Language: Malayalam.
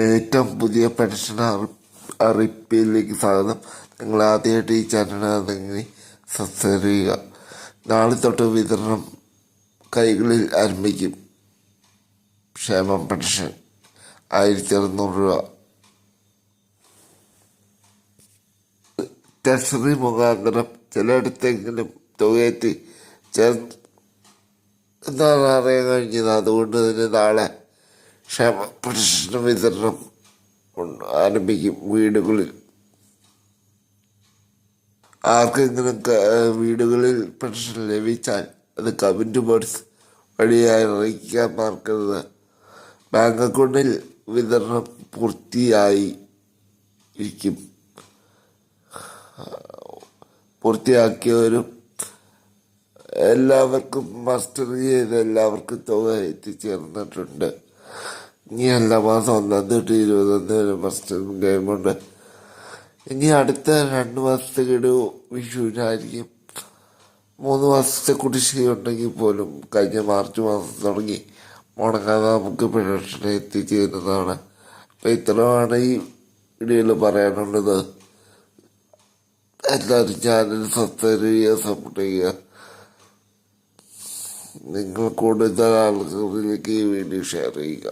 ഏറ്റവും പുതിയ പെൻഷൻ അറി അറിയിപ്പിലേക്ക് സ്വാഗതം. നിങ്ങൾ ആദ്യമായിട്ട് ഈ ചാനലാണെങ്കിൽ സബ്സ്ക്രൈബ് നാളെ തൊട്ട് വിതരണം കൈകളിൽ ആരംഭിക്കും. ക്ഷേമം പെൻഷൻ ആയിരത്തി അറുന്നൂറ് രൂപ. ട്രഷറി മുഖാന്തരം ചിലയിടത്തെങ്കിലും തുകയെത്തി ചേർന്ന് എന്താണ് അറിയാൻ കഴിഞ്ഞത്. അതുകൊണ്ട് തന്നെ നാളെ ക്ഷേമ പെൻഷൻ വിതരണം ആരംഭിക്കും വീടുകളിൽ. ആർക്കെങ്കിലും വീടുകളിൽ പെൻഷൻ ലഭിച്ചാൽ അത് കമന്റ് ബോക്സ് വഴിയായി അറിയിക്കാൻ മറക്കരുത്. ബാങ്ക് അക്കൗണ്ടിൽ വിതരണം പൂർത്തിയായി ഇരിക്കും. പൂർത്തിയാക്കിയവരും എല്ലാവർക്കും മസ്റ്റർ ചെയ്ത് എല്ലാവർക്കും തുക എത്തിച്ചേർന്നിട്ടുണ്ട്. ഇനി എല്ലാ മാസം ഒന്നാം തീയതി ഫസ്റ്റ് മസ്റ്റർ ഗെയിമുണ്ട് ഇനി അടുത്ത രണ്ട് മാസത്തെ കിടു വിഷുവിനായിരിക്കും. മൂന്ന് മാസത്തെ കുടിശ്ശികയുണ്ടെങ്കിൽ പോലും കഴിഞ്ഞ മാർച്ച് മാസം തുടങ്ങി മുടങ്ങാതെ നമുക്ക് പ്രൊഡക്ഷനെ എത്തിച്ചേരുന്നതാണ്. അപ്പം ഇത്രയാണ് ഈ വീഡിയോയിൽ പറയാനുള്ളത്. എല്ലാവരും ചാനൽ സബ്സ്ക്രൈബ് ചെയ്യുക സപ്പോർട്ട് ചെയ്യുക. നിങ്ങൾ കൂടുതൽ ആളുകളിലേക്ക് ഈ വീഡിയോ ഷെയർ ചെയ്യുക.